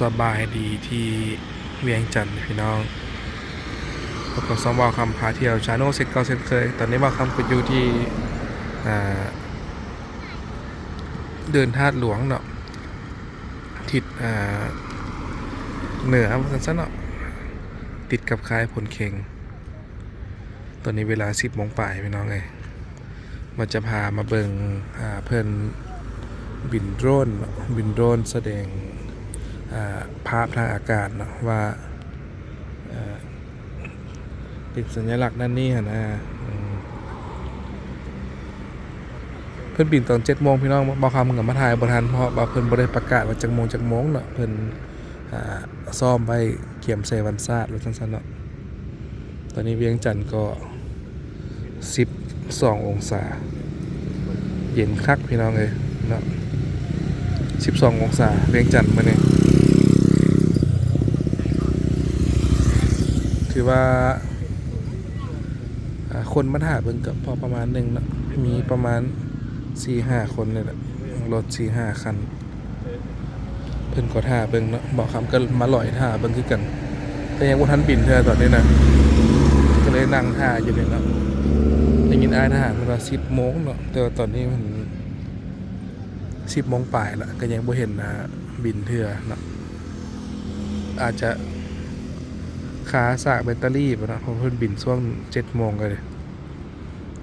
สบายดีที่เวียงจันทร์พี่น้องพบกับสองบอคำพาเที่ยวชาโนเซ็ตเก่าเซ็ตเคย ตอนนี้บอคำก็อยู่ที่เดินธาตุหลวงเนาะทิศเหนือสั้นๆเนาะติดกับค่ายผลเค็งตอนนี้เวลา10โมงป่ายพี่น้องเลยมันจะพามาเบิงเพิ่นบินโดรนบินโดรนแสดง ภาพทางอากาศเนาะว่าติดสัญลักษณ์นั่นนี่นะเพิ่อนบินตอนเจ็ดโมงพี่น้องบอกคำกับมาถ่ายบทันเพราะว่าเพิ่นบ่ได้ประกาศว่าจักโมงจักโมงเนาะเพิ่นอ่าซ่อมไว้เกี่ยมใส่วันซาดว่าซั่นๆเนาะตอนนี้เวียงจันทร์ก็12องศา เย็นคักพี่น้องเลยเนาะ12องศาเวียงจันทร์มาเนี่ย ถือว่าคนมาถ่ายเบิ่งกับพอประมาณหนึ่งเนาะมีประมาณ4-5คนเลยแหละรถ4-5คัน เพิ่นก็ท่าเบิ่งเนาะบอกคำก็มาลอยท่าเบิ่งคือกัน แต่ยังบ่ทันบินเธอตอนนี้นะก็เลยนั่งท่าอยู่เนี่ยเนาะได้ยินอายทหารเวลา10โมงเนาะแต่ว่าตอนนี้มันสิบโมงปลายละก็ยังบ่เห็นนะบินเถื่อเนาะอาจจะ ขาสากแบตเตอรี่ปะนะเพราะเพิ่นบินช่วงเจ็ดโมงกันเลย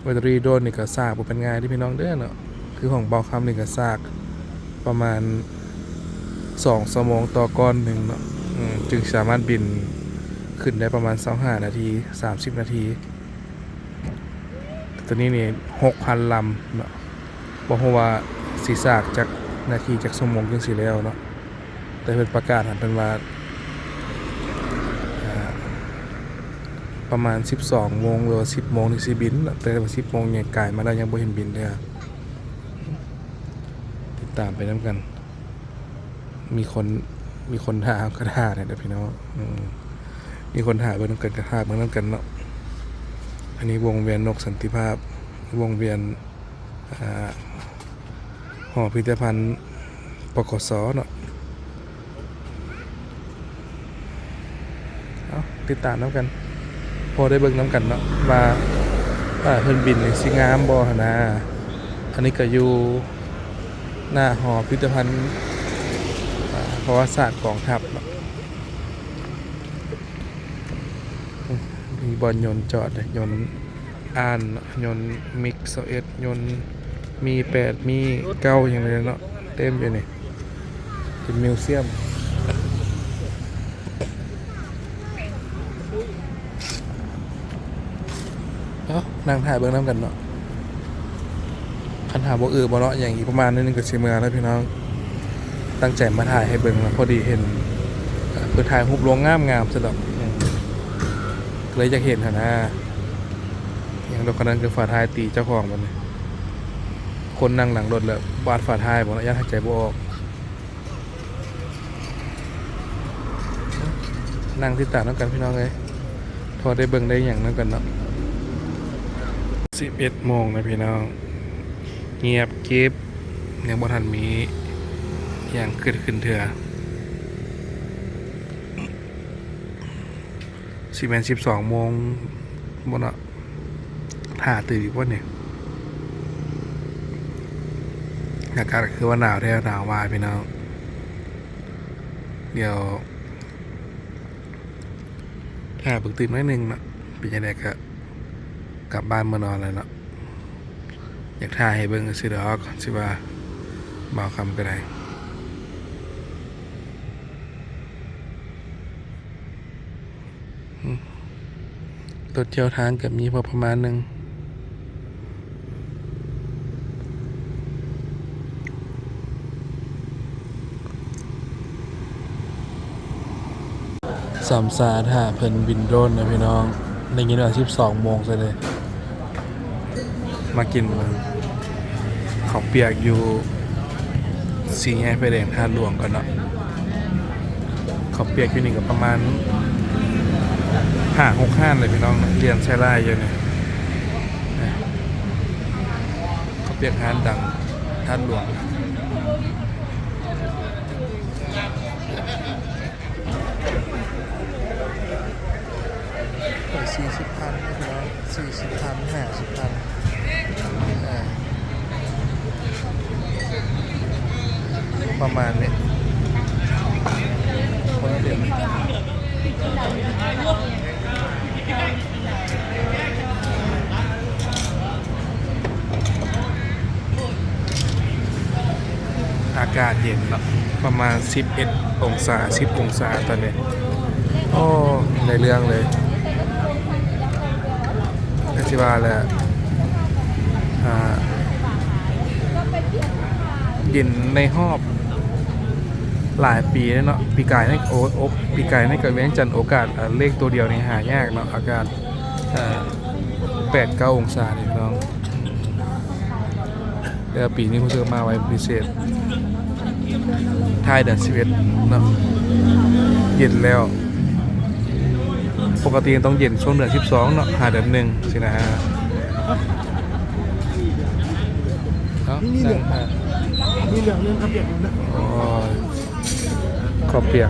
แบตเตอรี่โดนนี่ก็สากบ่เป็นงายที่พี่น้องเด้อเนาะคือของเบาคำนี่ก็สากประมาณสองชั่วโมงต่อก้อนหนึ่งเนาะจึงสามารถบินขึ้นได้ประมาณ25นาที30นาที ตัวนี้นี่6,000ลำเนาะบอกว่าสีสากจากนาทีจากสมงจังสีแล้วเนาะแต่เป็นประกาศหันเป็นว่าอ่า ประมาณ 12โมงหรือว่า10โมงที่สิบินเนาะแต่ว่า10โมงเนี่ยกลายมาแล้ยังบ่เห็นบินเลยติดตามไปน้ำกัน มีคนมีคนถ่ายก็ถ่ายเนี่ยเดี๋ยวพี่น้องมีคนถ่ายเบิ่งน้ำกันก็ถ่าเบิ่งน้ำกันเนาะอันนี้วงเวียนนกสันติภาพ วงเวียนอ่าหอพิพิธภัณฑ์ปกสเนาะเอาติดตามน้ำกัน พอได้เบิ่งน้ำกันเนาะว่าว่าเพิ่นบินสิงามบ่หนนะอันนี้ก็อยู่หน้าหอพิพิธภัณฑ์ประวัติศาสตร์กองทัพเนาะมีบอลยนต์จอดเลยยนต์อ่านยนต์มิกซ์เอ็ดยนต์มีแปดมีเก้าอย่างไรเนาะเต็มอยู่นี่เป็นมิวเซียมเอ้า นั่งถ่ายเบื้องน้ำกันเนาะคันหาบ่เออบ่เนาะอย่างอีกประมาณนึงก็สิเมือแล้วพี่น้อง ตั้งใจมาถ่ายให้เบิ่งแล้วพอดีเห็นเพื่อถ่ายรูปลวงงามงามๆซะดอกอืมก็เลยอยากเห็นหนะอย่างดอกกันนั้นคือฝาท้ายตีเจ้าของมันคนนั่งหลังรถแล้วบาดฝาท้ายบอกแล้วยัดหายใจบ่ออกนั่งที่ตาน้ำกันพี่น้องเลยพอได้เบิ่งได้อย่างนั้นกันเนาะ สิบเอ็ดโมงนะพี่น้อง เงียบเก็บยังบ่ทันมีอย่างเกิดขึ้นเถื่อสิบเอ็ดสิบสองโมงบนเนาะถ่าตื่นอีกว่าเนี่ยอากาศคือว่าหนาวแท้หนาววายพี่น้อง เดี๋ยวถ้าบึกตื่นน้อยหนึ่งนะเป็นยังไงก็ กลับบ้านมานอนแล้วเนาะอยากถ่ายให้เบิ่งก็สิดอกสิว่าเบาคำก็ได้อืมรถเที่ยวทางกับมีพอประมาณหนึ่งสามสาถ่าเพิ่นบินโดนนะพี่น้องในยินว่า12โมงเลย มากินเขาเปียกอยู่สีแยกไฟแดงท่าหลวงก่อนเนาะเขาเปียกอยู่นี่ก็ประมาณห้าหกห้านเลยพี่น้องเรียนใช้ไล่อยู่เนี่ยเขาเปียกห้านดังท่าหลวง ห้าสิบพันอ่าประมาณนี้คนละเดือนอากาศเย็นเนาะประมาณ 11 องศา 10 องศาตอนนี้โอ้ในเรื่องเลยอธิบายแหละอ่าเย็นในหอบหลายปีแล้วเนาะปีกายในโอโอปีกายในกระเว้นจันทร์โอกาสเลขตัวเดียวนี่หายากเนาะอากาศแปดเก้าองศาเนี่ยน้องแล้วปีนี้ผมเจอมาไว้พิเศษ ท้ายเดือนสิบเอ็ดเนาะเย็นแล้ว ปกติต้องเย็นช่วงเดือน12เนาะหาเดือนหนึ่งสินะฮะนาะนี่เหลืองนั่งฮะมีเหลืองเรื่องครับเปียกนะอ๋อข้าวเปียก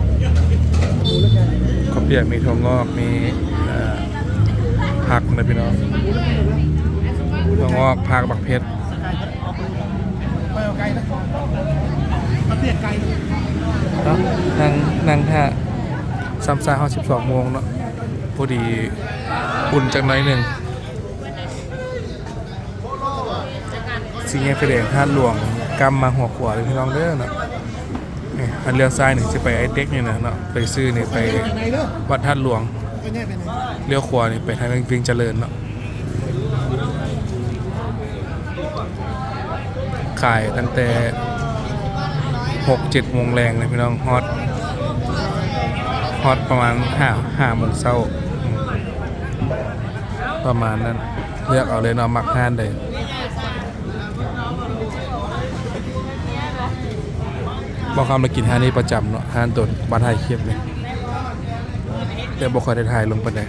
ดูแล้วกันข้าวเปียกมีถั่วงอกมีผักนะพี่น้องถั่วงอกผักบักเพชร เอาไกลนะเอาเปียกไกลนะเนาะนั่งนั่งท่าซ้ำซ่าห้าสิบสองโมงเนาะพอดีอุ่นจักหน้อยหนึ่งสิ่งเงี้ยไปแดงท่าหลวงกำมาหัวขวาเลยพี่น้องเด้อเนาะนี่อันเลี้ยวซ้ายหนึ่งจะไปไอเต็กนี่นะเนาะไปซื้อนี่ไปไปวัดท่าหลวงเลี้ยวขวานี่ไปทางเวียงเจริญเนาะขายตั้งแต่ หกเจ็ดโมงแรงเลยพี่น้องฮอตฮอตประมาณห้าห้าโมงเช้าประมาณนั้นเลือกเอาเลยเนาะมักทานเลยบอกคำมากินทานนี้ประจำเนาะทานตดบ้านไทยเคียบเนี่ยแต่บอกคอยได้ถ่ายลงไปไหน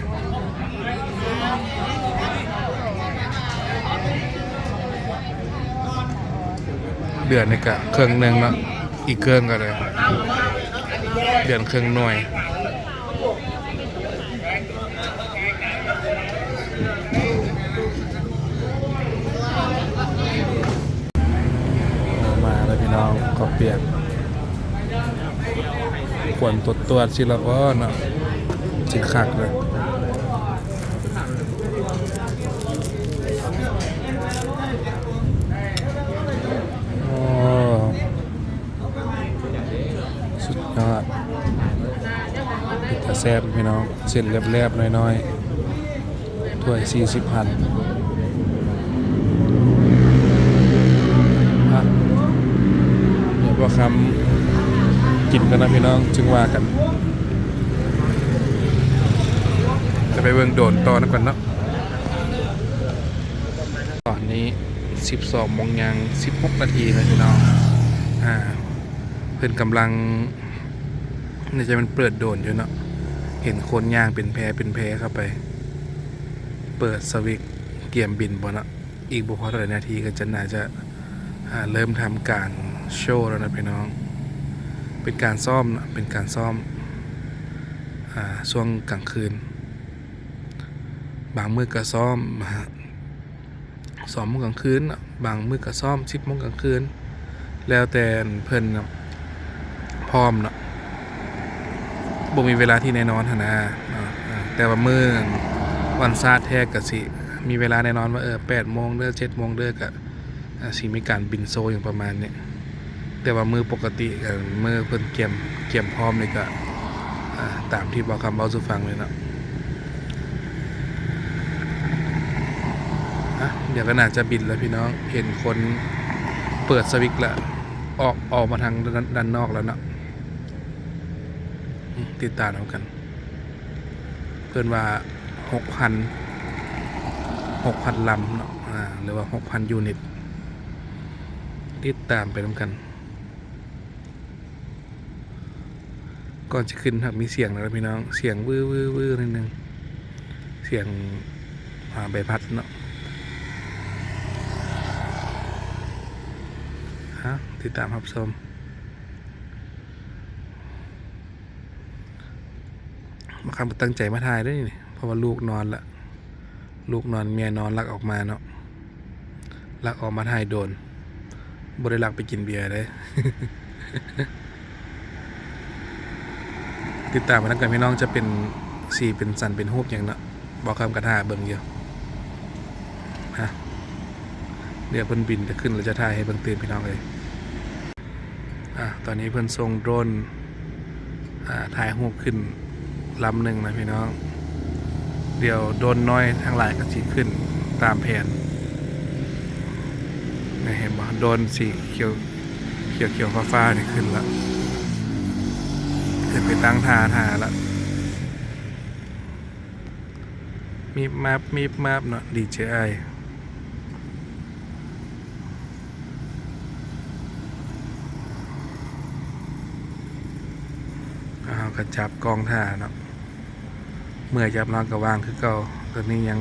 เดือนนี่กะเครื่องหนึ่งเนาะ อีกเครื่องก็เลยเดือนเครื่องหน่วย มาแล้วพี่น้องขอเปลี่ยนขวนตัวตัวสิแล้วก็เนาะสิคักเลยโอ้สุดยอดปิดตาแซ่บพี่น้องเส้นแลบๆน้อยๆถ้วย40พันอะเดี๋ยวว่าคำกินกันนะพี่น้องจึงว่ากัน จะไปเบิ่งโดนต่อนะก่อนเนาะตอนนี้ 12โมงยัง 16 นาทีนะพี่น้องอ่าเพื่อนกำลังในใจมันเปิดโดนอยู่เนาะ เห็นคนย่างเป็นแพรเป็นแพรเข้าไป เปิดสวิกเกียมบินบนเนะอีกบุพอเท่าไหร่นาทีก็จะน่าจะาเริ่มทำการโชว์แล้วนะพี่น้อง เป็นการซ่อมนะเป็นการซ่อมอ่าช่วงกลางคืน บางมือก็ซ่อมฮะซ้อมงกลางคืน บางมือก็ซ่อมสิบโมงกลางคืน แล้วแต่เพิ่นนะพร้อมเนาะ บ่มีเวลาที่แน่นอนหนะแต่ว่ามือวันซาดแท้ก็สิ มีเวลาแน่นอนว่าเออ8โมงเด้อ7โมงเด้อก็สิมีการบินโซอย่างประมาณนี้แต่ว่ามือปกติกับมือเพิ่นเกียมเกียมพร้อมนี่ก็ตามที่บอกคำเบาสุฟังเลยเนาะเดี๋ยวก็น่าจะบินแล้วพี่น้องเห็นคนเปิดสวิตช์แล้วออกออกมาทางด้านนอกแล้วเนาะ ติดตามเอากัน เพื่อนว่าหกพันหกพันลำเนาะหรือว่าหกพันยูนิต ติดตามไปน้ำกัน ก่อนจะขึ้นครับมีเสียงนะครับพี่น้องเสียงวื้อวื้อวื้อนิดนึงเสียงใบพัดเนาะฮะติดตามครับชม มาคำตั้งใจมาถ่ายด้วยนี่เพราะว่าลูกนอนละลูกนอนเมียนอนลักออกมาเนาะลักออกมาถ่ายโดนบริลักไปกินเบียร์เลยติดตามมาทั้งกันพี่น้องจะเป็นสีเป็นสันเป็นรูปอย่างเนาะบอกคำกระทาเบิ่งเดียวฮะเดี๋ยวเพิ่นบินจะขึ้นเราจะถ่ายให้เบิ่งตื่นพี่น้องเลยอะตอนนี้เพิ่นส่งโดรนอ่าถ่ายรูปขึ้น ลำหนึ่งนะพี่น้อง เดี๋ยวโดนน้อยทั้งหลายก็สิขึ้นตามแผนนี่เห็นบ่โดนสีเขียวเขียวเขียวฟ้าฟ้านี่ขึ้นล้วขึ้นไปตั้งทาทาล้วมีมาบมีมาบเนาะดีเจไอเอากระจับกองท่าเนาะ เมื่อจับนอนกับวางคือเก่าตอนนี้ยัง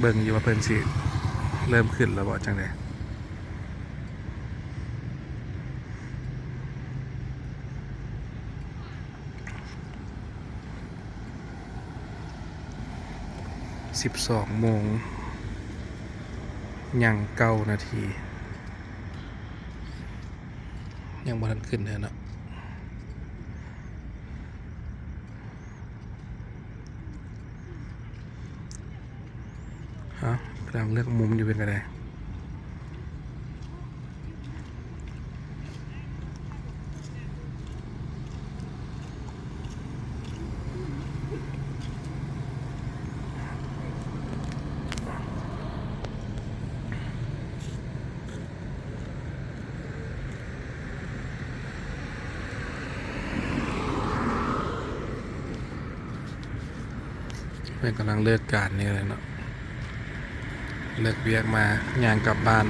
เบิ่งอยู่ว่าเพิ่นสิเริ่มขึ้นแล้วบ่จังไดสิบสองโมงยังเก้านาที ยังบ่ทันขึ้นเลยเนาะ กำลังเลือกมุมอยู่เป็นกระไดเป็นกำลังเลือกการนี่เลยเนาะ เลิกเวียกมาย่างกลับบ้าน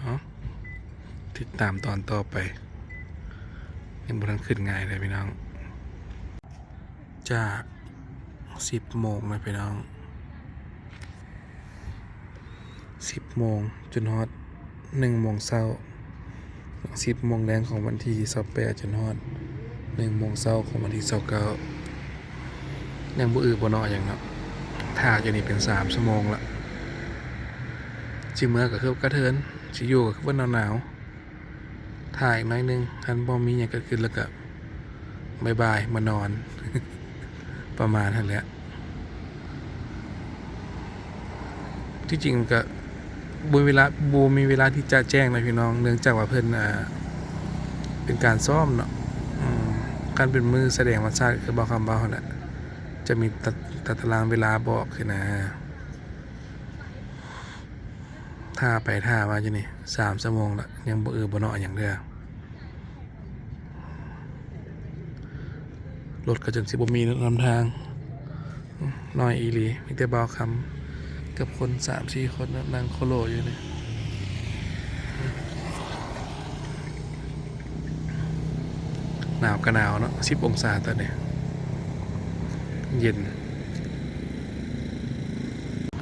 เอา ตามตอนต่อไปยังบนนั้นขึ้นง่ายเลยพี่น้อง จากสิบโมงนะพี่น้องสิบโมงจนฮอดหนึ่งโมงเช้าสิบโมงแรงของวันที่สิบแปดจนฮอดหนึ่งโมงเช้าของวันที่สิบเก้ายังบ่อือบ่นออย่างเนาะท่าจะนี่เป็นสามชั่วโมงละจิเมื่อก็คือกระเทินสิอยู่ก็คือว่าหนาวๆ ถ่ายอีกน้อยหนึงทันบอมีอย่างกิดขึ้นแล้วก็บายบายมานอน ประมาณนั้นแหละที่จริงก็บูเวลาบูมีเวลาที่จะแจ้งนะพี่น้องเนื่องจากว่าเพิ่นอ่าเป็นการซ่อมเนาะการเป็นมือแสดงวัชชาติคือบอกคำบอกแหละจะมีตัดตัดตารางเวลาบอกคือนะ ท่าไปท่ามาจะนี่สามชั่วโมงละยังบ่เออบ่เนอย่างเด้อรถก็จังสิบ่มีลำทางน้อยอีหลีมีแต่เบาคำกับคนสามสี่คนนั่งโคโลอยู่นี่หนาวก็หนาวเนาะสิบองศาตอนเนี้ยเย็น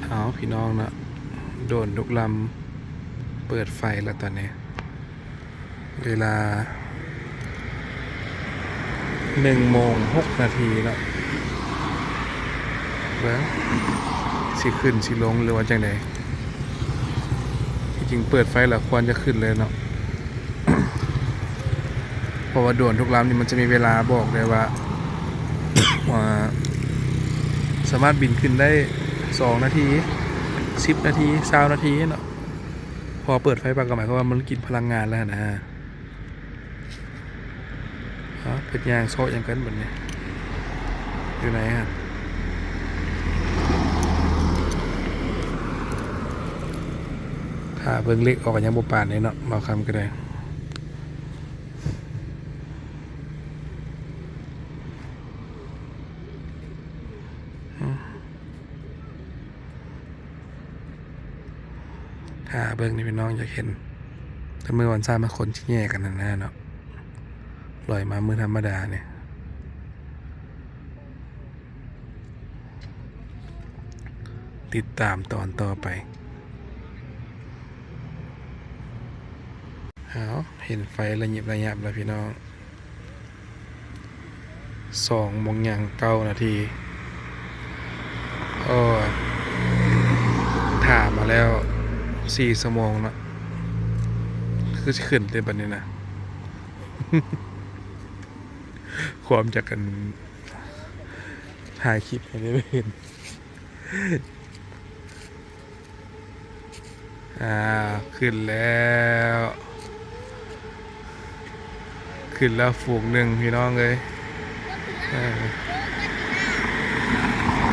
เอาพี่น้องเนาะ โดนทุกลำเปิดไฟแล้วตอนนี้ เวลาหนึ่งโมงหกนาทีแล้วเบ้งสิขึ้นสิลงหรือว่าจังไดจริงเปิดไฟแล้วควรจะขึ้นเลยเนาะเพราะว่าโดนทุกลำนี่มันจะมีเวลาบอกเลยว่าว่าสามารถบินขึ้นได้สองนาที สิบนาทีสานาทีเนาะพอเปิดไฟปากก็หมายความว่ามันกินพลังงานแล้วนะฮะเป็ดยางโซ่ยังกันเหมือนนี้อยู่ไหนฮะถ้าเบิ่งเล็กออกกันยังบุปานเลยเนาะมาคำก็ได้ ถ้า เบิ่งนี่พี่น้องอยากเห็นแต่มือวันซ่ามาคนที่แย่กันนั่นแน่เนาะลอยมามือธรรมดาเนี่ยติดตามตอนต่อไปเอาเห็นไฟระยิบระยับแล้วพี่น้อง สองโมงยังเก้านาทีโอ้ถามมาแล้ว สี่สมองนะคือจะขึ้นเต็มบันนี้นะความจากกันถ่ายคลิปให้ได้เห็นอ่า ขึ้นแล้ว ขึ้นแล้วฝูงหนึ่งพี่น้องเลย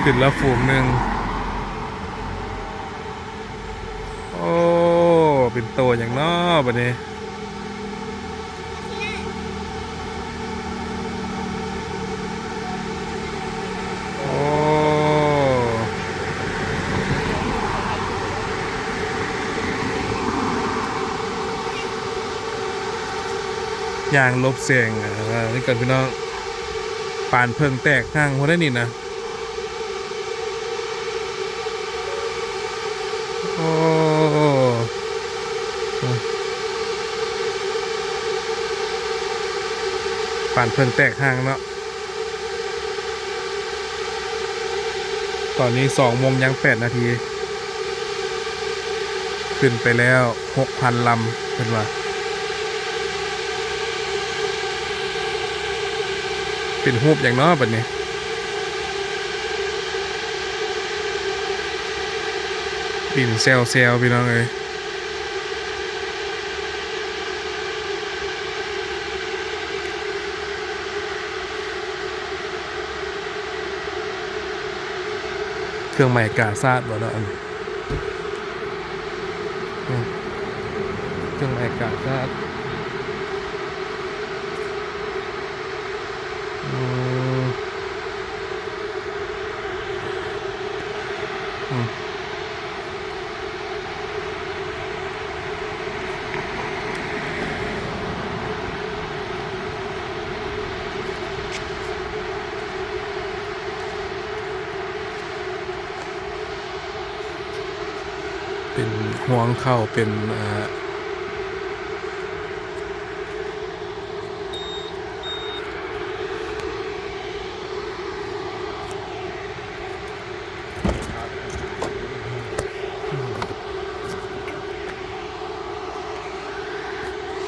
ขึ้นแล้วฝูงหนึ่งโอ้ เป็นโตอย่างนอบันนี้โอ้ยางลบเสียงนี่ก่อนพี่น้องปานเพิงแตกห้างหัวได้นี่นะ ปานเพิงแตกห้างเนาะตอนนี้สองโมงยังแปดนาที ขึ้นไปแล้วหกพันลำเป็นว่า เป็นหูบอย่างน้อแบบนี้ปิ่นเซลเซลพี่น้องเอ้ย เครื่องใหม่กาซาดบ่เนาะอันนี้เครื่องใหม่กาซาดอืม ห่วงเข้าเป็นอ่า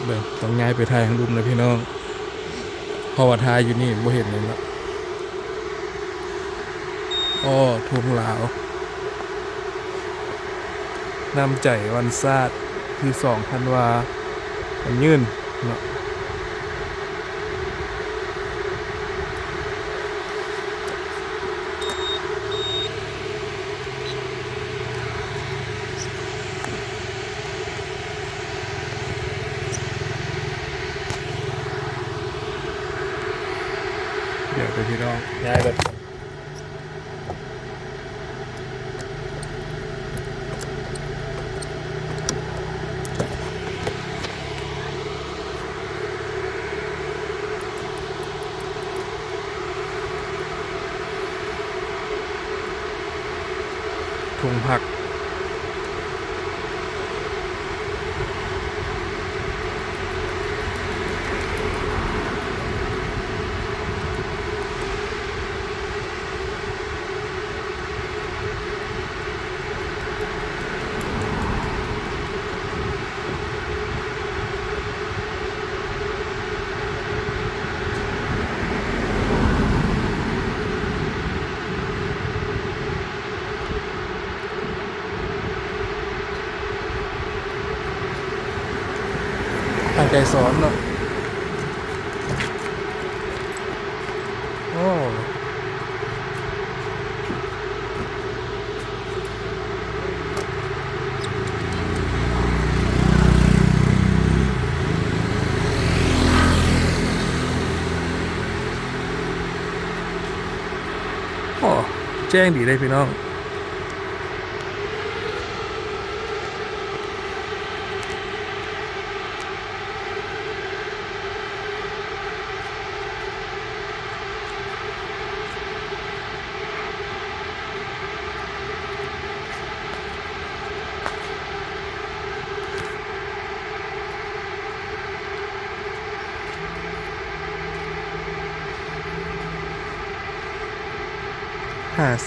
เบิ่งต้องย้ายไปทายทางรุมนะพี่น้องเพราะว่าทายอยู่นี่บ่เห็นเลยเนาะอ้อทุ่งลาว นำใจวันซาดที่สองธันวาวันยื่นเนาะเดี๋ยวไปพี่น้องย้ายแบบ สอนเนาะโอ้โอ้แจ้งดีเลยพี่น้อง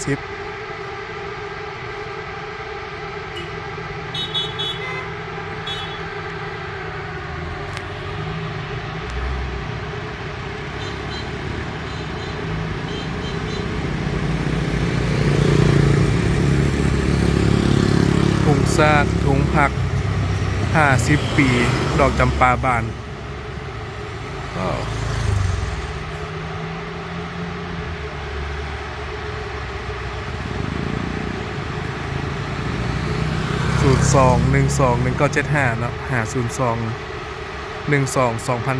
สิบถุงซาดถุงผักห้าสิบปี ดอกจำปาบานก็ศูนย์ สองหนึ่งสองหนึ่งเก้าเจ็ดห้าเนาะหาศูนย์สองหนึ่งสองสองพัน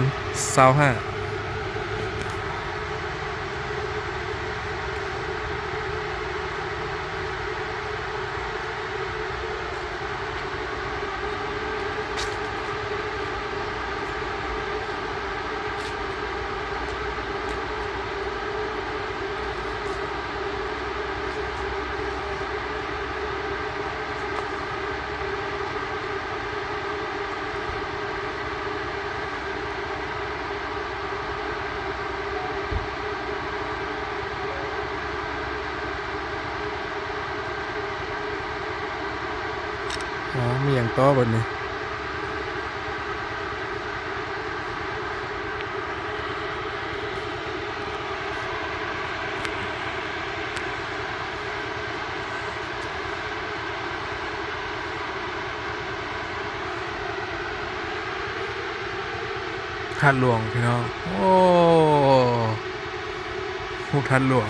สาห้า ต่อบนนี้ทัดหลวงพี่น้อง โอ้หูทัดหลวง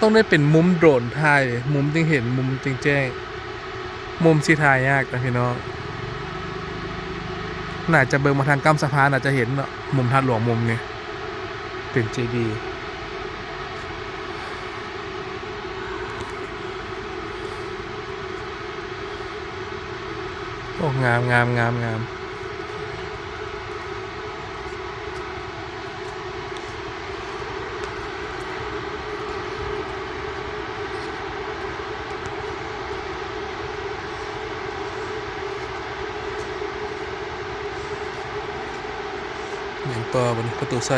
ต้องได้เป็นมุมโดรนถ่าย มุมจึงเห็นมุมจึงแจ้ง มุมสีถ่ายยากนะพี่น้องน่าจะเบิ่งมาทางกำสะพานอาจจะเห็นเนาะมุมทัดหลวงมุมนี้เป็นเจดีโอ้งามงามงามงาม ต่อบนประตูไซ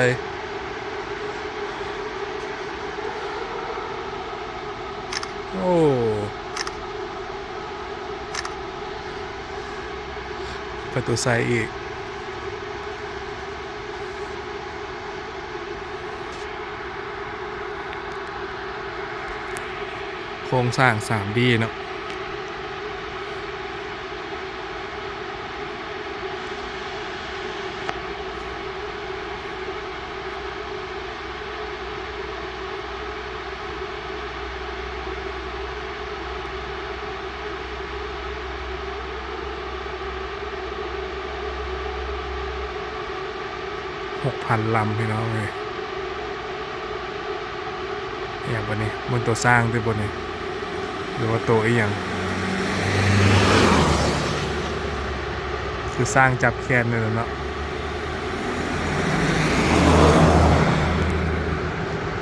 โอ้ประตูไซอีกโครงสร้าง 3D เนาะ พันลำพี่น้องเลยอย่างบนนี้บนตัวสร้างด้วยบนนี้หรือว่าตัวอีอย่างคือสร้างจับแคนเลยเนาะ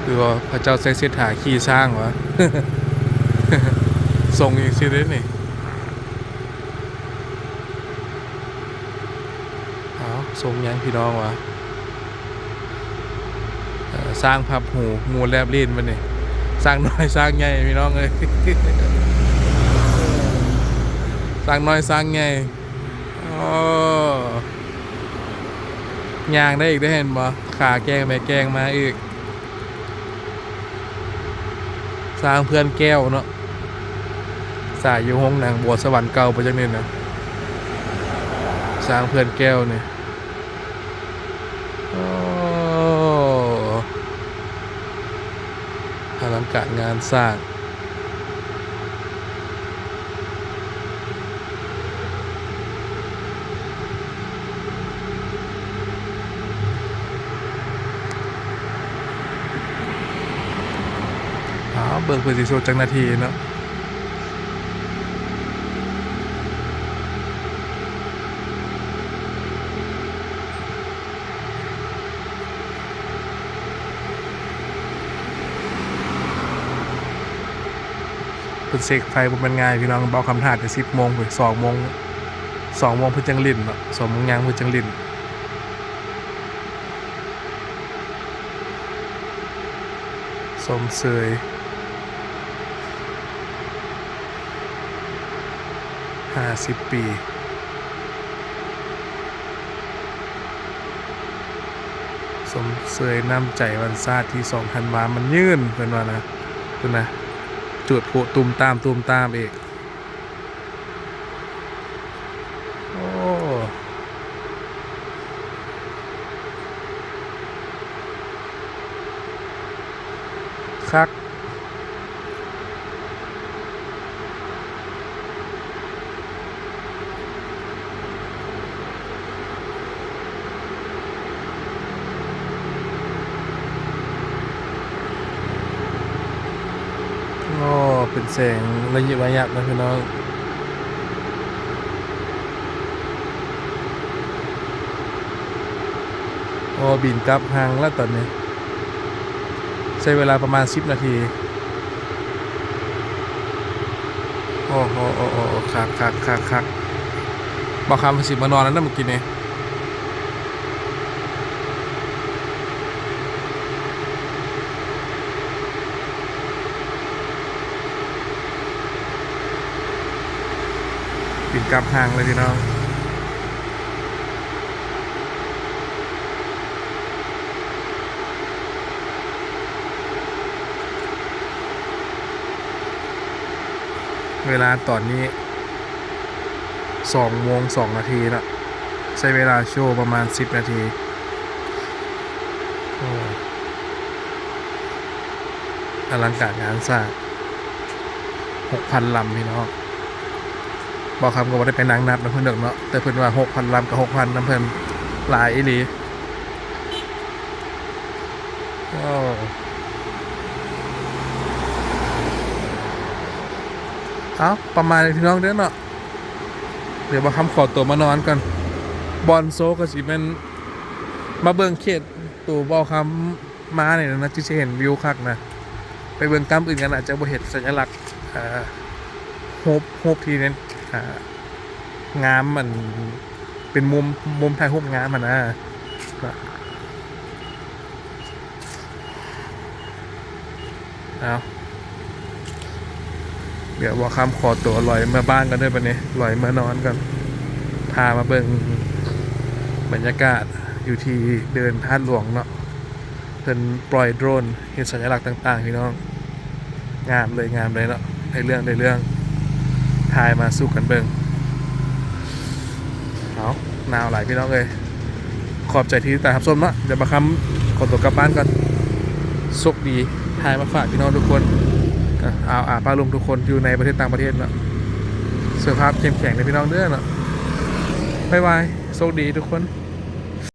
คือว่าพระเจ้าเซซิถาขี่สร้างวะทรงอีกสิได้นี่เอาทรงยังพี่น้องวะ สร้างพับหูงูแลบลิ้นมันนี่สร้างน้อยสร้างใหญ่พี่น้องเลยสร้างน้อยสร้างใหญ่โอ้ยางได้อีกได้เห็นบ่ขาแกงไปแกงมาอีก สร้างเพื่อนแก้วเนาะสายอยู่ห้องหนังบัวสวรรค์เก่าไปจังนี่นะสร้างเพื่อนแก้วเนี่โอ้อลัง การงานสร้างอ๋อเบิกเพื่อสิโชว์จังนาทีเนาะ เป็นเสกไฟบ่แมันง่ายพี่น้องเบาคำถาดจะสิบโมงถึงสองโมงสองโมงเพื่อจังลินเนาะสองโมงยังเพื่อจังลินสมเสยห้าสิบปีสมเสยน้ำใจวันซาที่สองพันวามันยื่นเป็นว่านะเป็นนะ จุดโผตุมตามตุมตามเอกโอ้คัก โอ้เป็น แสงระยิบระยับนะพี่น้องโอ้บินกลับหางแล้วตอนนี้ ใช้เวลาประมาณ 10 นาที โอ้โหโอ้โหคักคักคักคักบอกคำสิมานอนแล้วนะเมื่อกี้นี้บิ กลับหางเลยพี่น้องเวลาตอนนี้สองโมงสองนาทีละใช้เวลาโชว์ประมาณสิบนาทีอลังการงานสร้างหกพันลำพี่น้อง บอกคำก็ว่าได้ไปนั่งนับนะเพื่อนเด็กเนาะแต่เพื่อนว่าหกพันลำกับหกพันน้ำเพื่อนหลายอีหลีโอ้เอาประมาณนี้พี่น้องเด้อเนาะเดี๋ยวมาคำขอตัวมานอนกันบอลโซก็สิเป็นมาเบิ่งเขตตัวบอคำมาเนี่ยนะที่จะเห็นวิวคักนะไปเบิ่งกำอื่นกันอาจจะบ่เห็นสัญลักษณ์อ่าโฮปโฮปทีเน้น งามมัน เป็นมุมมุมถ่ายรูปงามมันนะเอาเดี๋ยวว่าคำขอตัวลอยมาบ้านกันด้วยปะเนี่ยลอยมานอนกัน พามาเบิ่งบรรยากาศอยู่ที่เดินท่าหลวงเนาะเพิ่นปล่อยโดรนเห็นสัญลักษณ์ต่าง ๆ พี่น้อง งามเลยงามเลยเนาะในเรื่องในเรื่อง ทายมาสู้กันเบิงเอาหนาวหลายพี่น้องเลยขอบใจที่แต่ครับส้มเนาะเดี๋ยวมาคำขอตัวกลับบ้านก่อนโชคดีทายมาฝากพี่น้องทุกคนเอาอ่าป้าลุงทุกคนอยู่ในประเทศต่างประเทศเนาะสุขภาพเข้มแข็งในพี่น้องเด้อเนาะบ๊ายบายโชคดีทุกคน